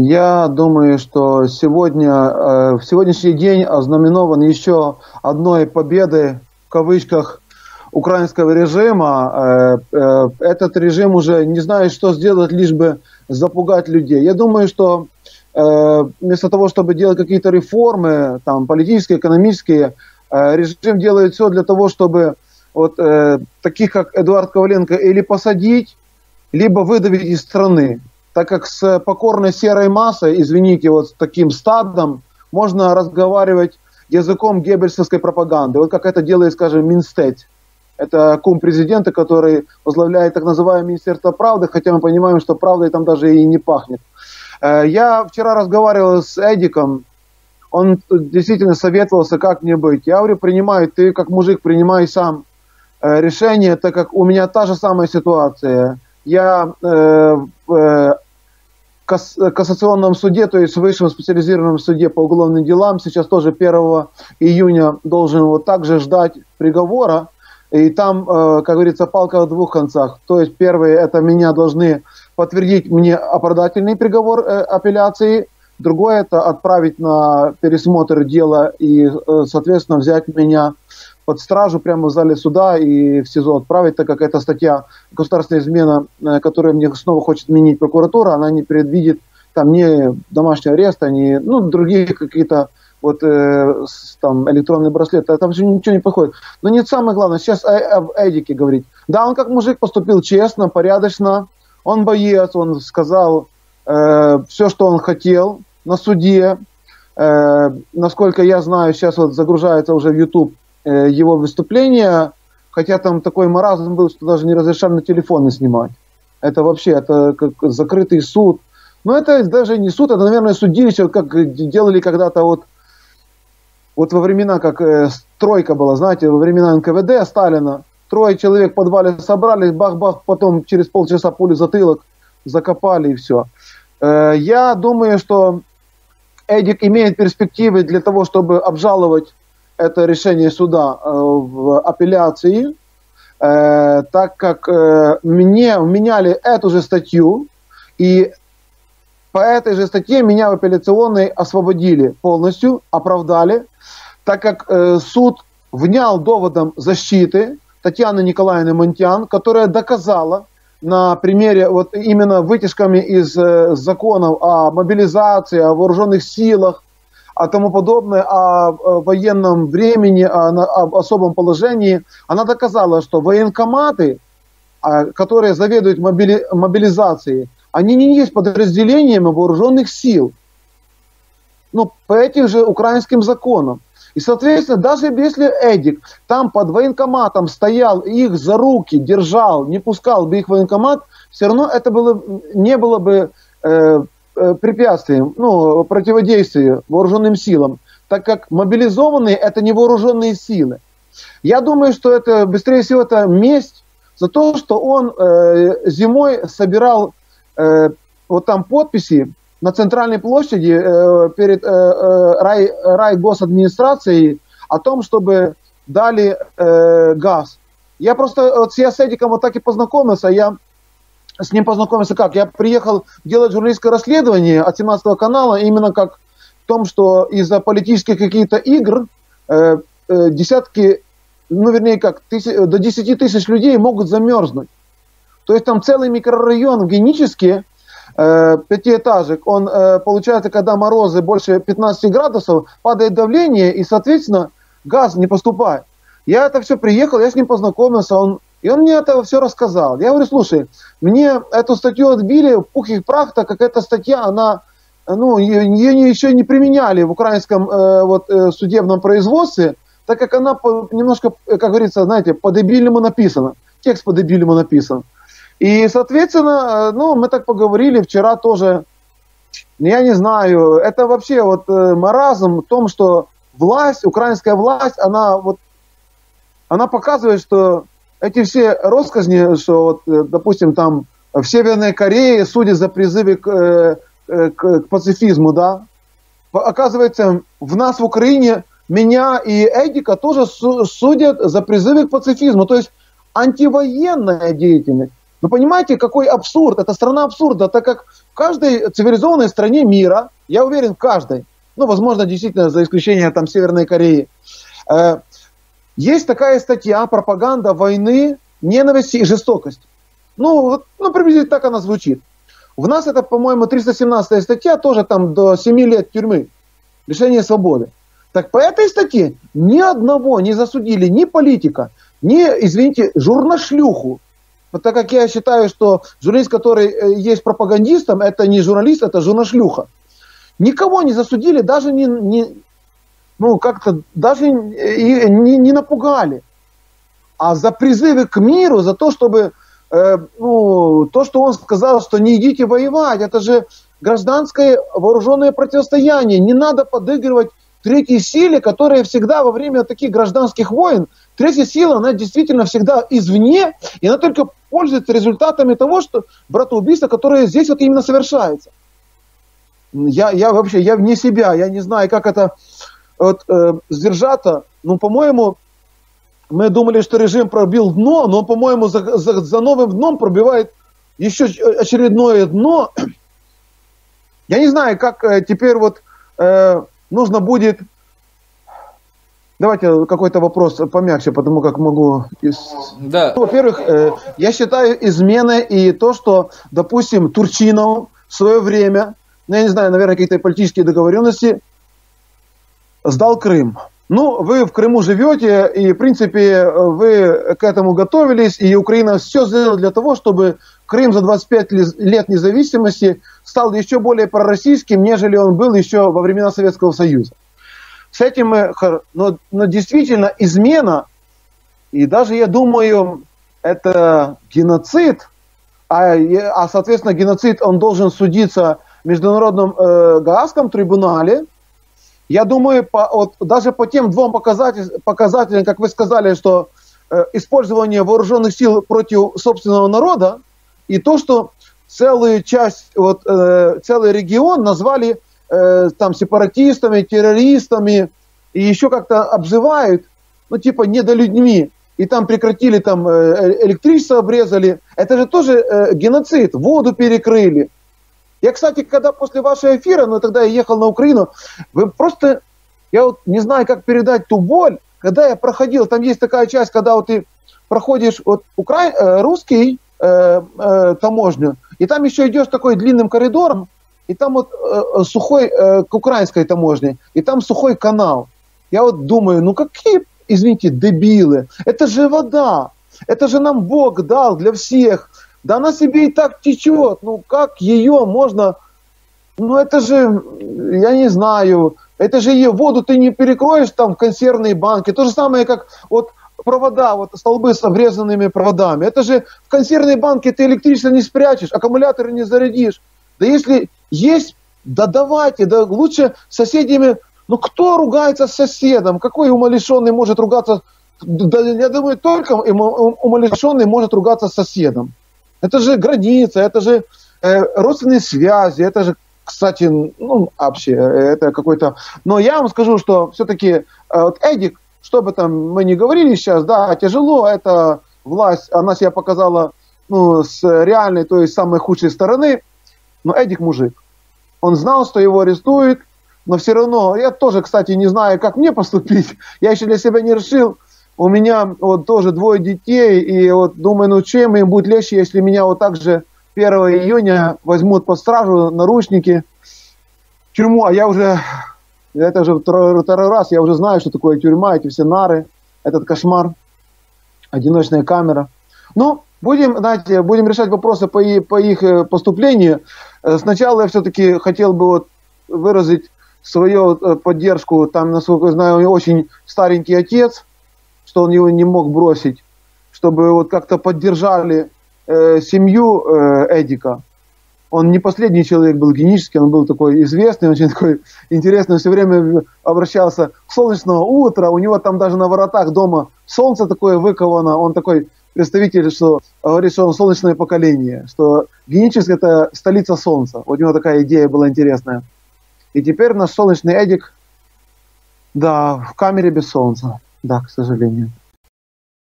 Я думаю, что сегодня, э, в сегодняшний день ознаменован еще одной победой, в кавычках, украинского режима. Э, э, этот режим уже не знает, что сделать, лишь бы запугать людей. Я думаю, что вместо того, чтобы делать какие-то реформы, там, политические, экономические, режим делает все для того, чтобы вот таких, как Эдуард Коваленко, или посадить, либо выдавить из страны так как с покорной серой массой, извините, вот с таким стадом, можно разговаривать языком геббельсовской пропаганды. Вот как это делает, скажем, Минстеть. Это кум президента, который возглавляет так называемое Министерство правды, хотя мы понимаем, что правдой там даже и не пахнет. Э, я вчера разговаривал с Эдиком, он действительно советовался, как мне быть. Я говорю, принимай, ты как мужик принимай сам э, решение, так как у меня та же самая ситуация. Я э, э, кассационном суде, то есть в высшем специализированном суде по уголовным делам, сейчас тоже 1 июня должен вот также ждать приговора. И там, э, как говорится, палка в двух концах. То есть первые это меня должны подтвердить мне оправдательный приговор э, апелляции, другое это отправить на пересмотр дела и, э, соответственно, взять меня под стражу прямо в зале суда и в СИЗО отправить, так как эта статья государственная измена, э, которую мне снова хочет менить прокуратура, она не предвидит там ни домашний арест, ни ну, другие какие-то вот э, там электронный браслет, там же ничего не подходит. Но нет самое главное, сейчас об Эдике говорить. Да, он как мужик поступил честно, порядочно, он боец, он сказал э, все, что он хотел на суде. Э, насколько я знаю, сейчас вот загружается уже в YouTube его выступления, хотя там такой маразм был, что даже не разрешали на телефоны снимать. Это вообще, это как закрытый суд. Но это даже не суд, это, наверное, судилище, как делали когда-то вот, вот во времена, как э, стройка была, знаете, во времена НКВД Сталина. Трое человек в подвале собрались, бах-бах, потом через полчаса пули затылок закопали и все. Э, я думаю, что Эдик имеет перспективы для того, чтобы обжаловать это решение суда э, в апелляции, э, так как э, мне вменяли эту же статью, и по этой же статье меня в апелляционной освободили полностью, оправдали, так как суд внял доводом защиты Татьяны Николаевны Монтян, которая доказала на примере вот именно вытяжками из законов о мобилизации, о вооруженных силах, а тому подобное, о, военном времени, о, об особом положении, она доказала, что военкоматы, а, которые заведуют мобили, мобилизацией, они не есть подразделениями вооруженных сил. Ну, по этим же украинским законам. И, соответственно, даже если Эдик там под военкоматом стоял, их за руки держал, не пускал бы их в военкомат, все равно это было, не было бы Э, препятствием, ну, противодействию вооруженным силам, так как мобилизованные – это не вооруженные силы. Я думаю, что это, быстрее всего, это месть за то, что он э, зимой собирал э, вот там подписи на центральной площади э, перед э, э, рай, райгосадминистрацией о том, чтобы дали э, газ. Я просто вот с Эдиком вот так и познакомился, я с ним познакомился как? Я приехал делать журналистское расследование от 17 канала именно как в том, что из-за политических каких-то игр э, э, десятки, ну вернее как, тысяч, до 10 тысяч людей могут замерзнуть. То есть там целый микрорайон генически, э, пятиэтажек, он э, получается, когда морозы больше 15 градусов, падает давление и, соответственно, газ не поступает. Я это все приехал, я с ним познакомился, он и он мне это все рассказал. Я говорю, слушай, мне эту статью отбили в пух и прах, так как эта статья, она, ну, ее, еще не применяли в украинском э, вот, э, судебном производстве, так как она по, немножко, как говорится, знаете, по-дебильному написана. Текст по-дебильному написан. И, соответственно, э, ну, мы так поговорили вчера тоже, я не знаю, это вообще вот э, маразм в том, что власть, украинская власть, она вот, она показывает, что эти все россказни, что, вот, э, допустим, там в Северной Корее судят за призывы к, э, э, к, к пацифизму, да, оказывается, в нас в Украине меня и Эдика тоже судят за призывы к пацифизму, то есть антивоенная деятельность. Но понимаете, какой абсурд? Это страна абсурда, так как в каждой цивилизованной стране мира, я уверен, в каждой, ну, возможно, действительно, за исключением там Северной Кореи, есть такая статья «Пропаганда войны, ненависти и жестокости». Ну, ну, приблизительно так она звучит. В нас это, по-моему, 317 статья, тоже там до 7 лет тюрьмы, лишение свободы. Так по этой статье ни одного не засудили, ни политика, ни, извините, журнашлюху. Вот так как я считаю, что журналист, который э, есть пропагандистом, это не журналист, это журнашлюха. Никого не засудили, даже не, не ну, как-то даже и, не, не напугали. А за призывы к миру, за то, чтобы, э, ну, то, что он сказал, что не идите воевать, это же гражданское вооруженное противостояние. Не надо подыгрывать третьей силе, которая всегда во время таких гражданских войн, третья сила, она действительно всегда извне, и она только пользуется результатами того, что братоубийство, которое здесь вот именно совершается. Я, я вообще, я вне себя, я не знаю, как это вот, э, сдержаться. Ну, по-моему, мы думали, что режим пробил дно, но, по-моему, за, за, за новым дном пробивает еще очередное дно. Я не знаю, как э, теперь вот э, нужно будет... Давайте какой-то вопрос помягче, потому как могу... Да. Во-первых, э, я считаю изменой и то, что, допустим, Турчинов в свое время, ну, я не знаю, наверное, какие-то политические договоренности, сдал Крым. Ну, вы в Крыму живете, и, в принципе, вы к этому готовились, и Украина все сделала для того, чтобы Крым за 25 лет независимости стал еще более пророссийским, нежели он был еще во времена Советского Союза. С этим мы... Но, но действительно измена, и даже, я думаю, это геноцид, а, а соответственно, геноцид, он должен судиться в Международном э, Гаагском трибунале – я думаю, по, вот, даже по тем двум показателям, показателям, как вы сказали, что э, использование вооруженных сил против собственного народа, и то, что целую часть, вот, э, целый регион назвали э, там сепаратистами, террористами, и еще как-то обзывают, ну, типа, недолюдьми, и там прекратили, там, э, электричество обрезали. Это же тоже э, геноцид, воду перекрыли. Я, кстати, когда после вашего эфира, ну тогда я ехал на Украину, вы просто, я вот не знаю, как передать ту боль, когда я проходил, там есть такая часть, когда вот ты проходишь вот укра... Э, русский э, э, таможню, и там еще идешь такой длинным коридором, и там вот э, сухой э, к украинской таможне, и там сухой канал. Я вот думаю, ну какие, извините, дебилы, это же вода, это же нам Бог дал для всех, да она себе и так течет. Ну как ее можно... Ну это же, я не знаю, это же ее воду ты не перекроешь там в консервные банки. То же самое, как вот провода, вот столбы с обрезанными проводами. Это же в консервной банке ты электричество не спрячешь, аккумуляторы не зарядишь. Да если есть, да давайте, да лучше соседями. Ну кто ругается с соседом? Какой умалишенный может ругаться? Да, я думаю, только умалишенный может ругаться с соседом. Это же граница, это же э, родственные связи, это же, кстати, ну, вообще, это какой-то... Но я вам скажу, что все-таки э, вот Эдик, что бы там мы ни говорили сейчас, да, тяжело, это власть, она себя показала ну, с реальной, то есть самой худшей стороны, но Эдик мужик. Он знал, что его арестуют, но все равно, я тоже, кстати, не знаю, как мне поступить, я еще для себя не решил, у меня вот тоже двое детей, и вот думаю, ну чем им будет легче, если меня вот так же 1 июня возьмут под стражу, наручники, тюрьму, а я уже, это уже второй, второй раз, я уже знаю, что такое тюрьма, эти все нары, этот кошмар, одиночная камера. Ну, будем, знаете, будем решать вопросы по, по их э, поступлению. Э, сначала я все-таки хотел бы вот выразить свою э, поддержку, там, насколько я знаю, очень старенький отец, что он его не мог бросить, чтобы вот как-то поддержали э, семью э, Эдика. Он не последний человек был генически, он был такой известный, очень такой интересный, он все время обращался к солнечного утра, у него там даже на воротах дома солнце такое выковано, он такой представитель, что говорит, что он солнечное поколение, что генически это столица солнца. Вот у него такая идея была интересная. И теперь наш солнечный Эдик, да, в камере без солнца. Да, к сожалению.